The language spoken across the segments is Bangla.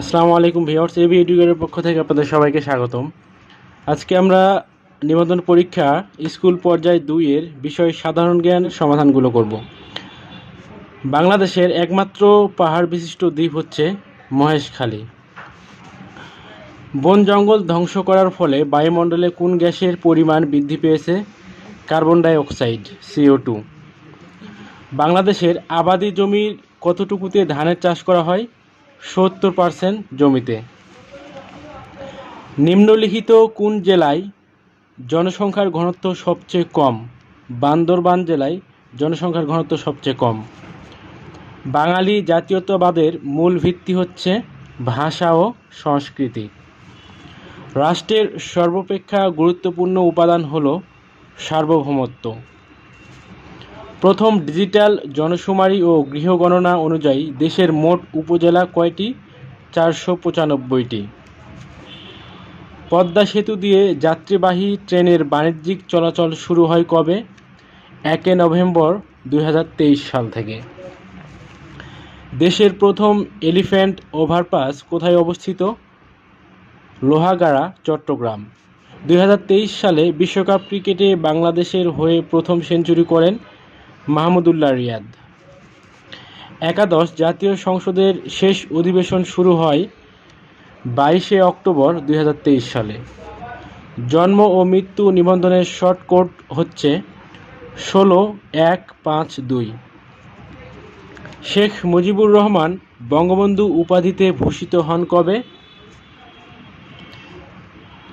আসসালামু আলাইকুম ভিওর্স এবি এডুকেটের পক্ষ থেকে আপনাদের সবাইকে স্বাগতম। আজকে আমরা নিবন্ধন পরীক্ষা স্কুল পর্যায় দুইয়ের বিষয় সাধারণ জ্ঞান সমাধানগুলো করব। বাংলাদেশের একমাত্র পাহাড় বিশিষ্ট দ্বীপ হচ্ছে মহেশখালী। বন জঙ্গল ধ্বংস করার ফলে বায়ুমণ্ডলে কোন গ্যাসের পরিমাণ বৃদ্ধি পেয়েছে? Carbon dioxide CO two. বাংলাদেশের আবাদি জমির কতটুকুতে ধানের চাষ করা হয়? সত্তর পার্সেন্ট জমিতে। নিম্নলিখিত কোন জেলায় জনসংখ্যার ঘনত্ব সবচেয়ে কম? বান্দরবান জেলায় জনসংখ্যার ঘনত্ব সবচেয়ে কম। বাঙালি জাতীয়তাবাদের মূল ভিত্তি হচ্ছে ভাষা ও সংস্কৃতি। রাষ্ট্রের সর্বাপেক্ষা গুরুত্বপূর্ণ উপাদান হল সার্বভৌমত্ব। প্রথম ডিজিটাল জনশুমারি ও গৃহগণনা অনুযায়ী দেশের মোট উপজেলা কয়টি? চারশো পঁচানব্বইটি। পদ্মা সেতু দিয়ে যাত্রীবাহী ট্রেনের বাণিজ্যিক চলাচল শুরু হয় কবে? একে নভেম্বর দুই হাজার তেইশ সাল থেকে। দেশের প্রথম এলিফ্যান্ট ওভারপাস কোথায় অবস্থিত? লোহাগাড়া, চট্টগ্রাম। দুই হাজার তেইশ সালে বিশ্বকাপ ক্রিকেটে বাংলাদেশের হয়ে প্রথম সেঞ্চুরি করেন মাহমুদুল্লাহ রিয়াদ। একাদশ জাতীয় সংসদের শেষ অধিবেশন শুরু হয় বাইশে অক্টোবর দুই হাজার তেইশ সালে। জন্ম ও মৃত্যু নিবন্ধনের শর্ট কোড হচ্ছে ষোলো এক পাঁচ দুই। শেখ মুজিবুর রহমান বঙ্গবন্ধু উপাধিতে ভূষিত হন কবে?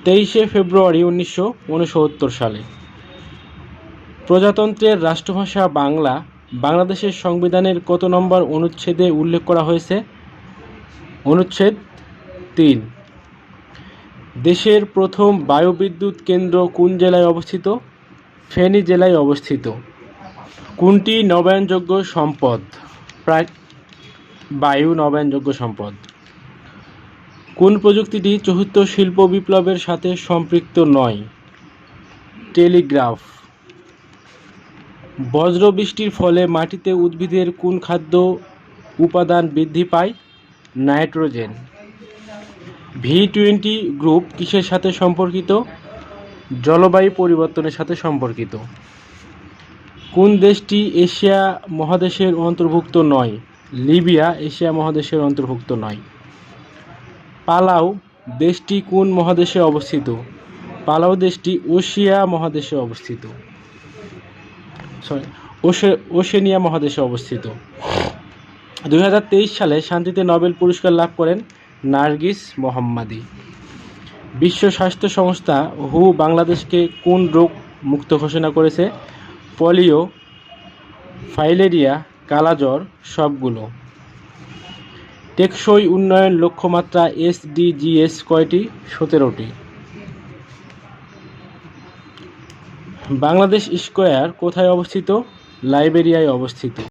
তেইশে ফেব্রুয়ারি উনিশশো উনসত্তর সালে। প্রজাতন্ত্রের রাষ্ট্রভাষা বাংলা, বাংলাদেশের সংবিধানের কত নম্বর অনুচ্ছেদে উল্লেখ করা হয়েছে? অনুচ্ছেদ তিন। দেশের প্রথম বায়ুবিদ্যুৎ কেন্দ্র কোন জেলায় অবস্থিত? ফেনী জেলায় অবস্থিত। কোনটি নবায়নযোগ্য সম্পদ? প্রায় বায়ু নবায়নযোগ্য সম্পদ। কোন প্রযুক্তিটি চতুর্থ শিল্প বিপ্লবের সাথে সম্পৃক্ত নয়? টেলিগ্রাফ। বজ্রবৃষ্টির ফলে মাটিতে উদ্ভিদের কোন খাদ্য উপাদান বৃদ্ধি পায়? নাইট্রোজেন। ভি টোয়েন্টি গ্রুপ কিসের সাথে সম্পর্কিত? জলবায়ু পরিবর্তনের সাথে সম্পর্কিত। কোন দেশটি এশিয়া মহাদেশের অন্তর্ভুক্ত নয়? লিবিয়া এশিয়া মহাদেশের অন্তর্ভুক্ত নয়। পালাউ দেশটি কোন মহাদেশে অবস্থিত? পালাউ দেশটি ওশিয়া মহাদেশে অবস্থিত। সরি ওশে, ওশেনিয়া মহাদেশে অবস্থিত। দু হাজার তেইশ সালে শান্তিতে নোবেল পুরস্কার লাভ করেন নার্গিস মোহাম্মদী। বিশ্ব স্বাস্থ্য সংস্থা হু বাংলাদেশকে কোন রোগ মুক্ত ঘোষণা করেছে? পলিও, ফাইলেরিয়া, কালাজ্বর, সবগুলো। টেকসই উন্নয়ন লক্ষ্যমাত্রা এসডিজিএস কয়টি? সতেরোটি। বাংলাদেশ স্কোয়ার কোথায় অবস্থিত? লাইবেরিয়ায় অবস্থিত।